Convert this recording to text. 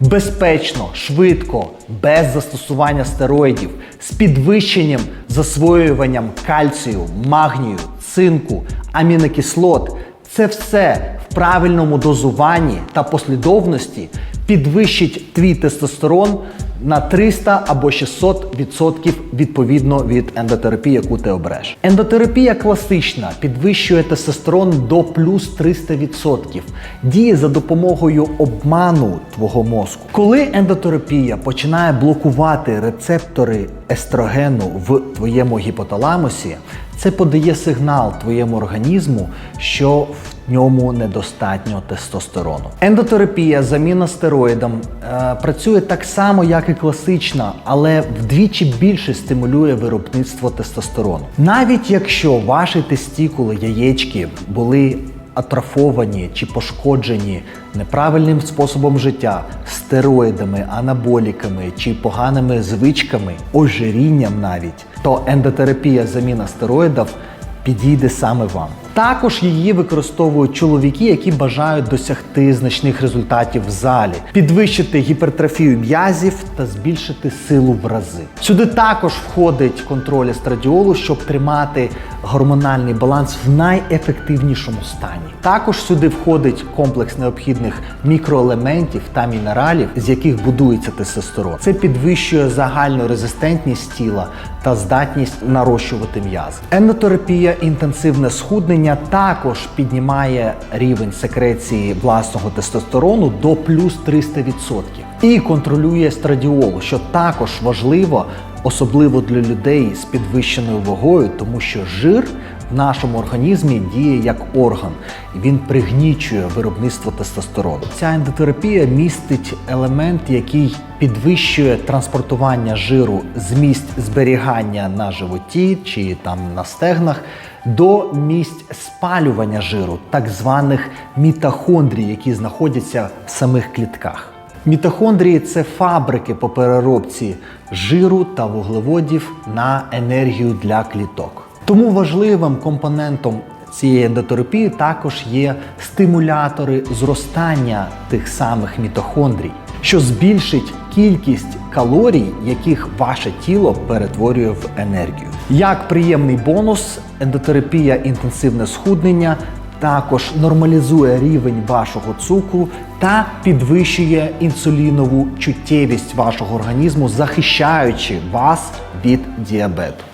Безпечно, швидко, без застосування стероїдів, з підвищенням засвоюванням кальцію, магнію, цинку, амінокислот. Це все в правильному дозуванні та послідовності підвищить твій тестостерон на 300 або 600 відсотків відповідно від ендотерапії, яку ти обереш. Ендотерапія класична підвищує тестостерон до плюс 300 відсотків, діє за допомогою обману твого мозку. Коли ендотерапія починає блокувати рецептори естрогену в твоєму гіпоталамусі, це подає сигнал твоєму організму, що в ньому недостатньо тестостерону. Ендотерапія, заміна стероїдом, е, працює так само, як і класична, але вдвічі більше стимулює виробництво тестостерону. Навіть якщо ваші тестікули, яєчки були атрофовані чи пошкоджені неправильним способом життя, стероїдами, анаболіками чи поганими звичками, ожирінням навіть, то ендотерапія заміна стероїдів підійде саме вам. Також її використовують чоловіки, які бажають досягти значних результатів в залі, підвищити гіпертрофію м'язів та збільшити силу в рази. Сюди також входить контроль естрадіолу, щоб тримати гормональний баланс в найефективнішому стані. Також сюди входить комплекс необхідних мікроелементів та мінералів, з яких будується тестостерон. Це підвищує загальну резистентність тіла та здатність нарощувати м'язи. Ендотерапія, інтенсивне схуднення також піднімає рівень секреції власного тестостерону до плюс 300% і контролює естрадіол, що також важливо, особливо для людей з підвищеною вагою, тому що жир в нашому організмі діє як орган, і він пригнічує виробництво тестостерону. Ця ендотерапія містить елемент, який підвищує транспортування жиру з місць зберігання на животі чи там на стегнах до місць спалювання жиру, так званих мітохондрій, які знаходяться в самих клітках. Мітохондрії це фабрики по переробці жиру та вуглеводів на енергію для кліток. Тому важливим компонентом цієї ендотерапії також є стимулятори зростання тих самих мітохондрій, що збільшить кількість калорій, яких ваше тіло перетворює в енергію. Як приємний бонус, ендотерапія інтенсивне схуднення також нормалізує рівень вашого цукру та підвищує інсулінову чуттєвість вашого організму, захищаючи вас від діабету.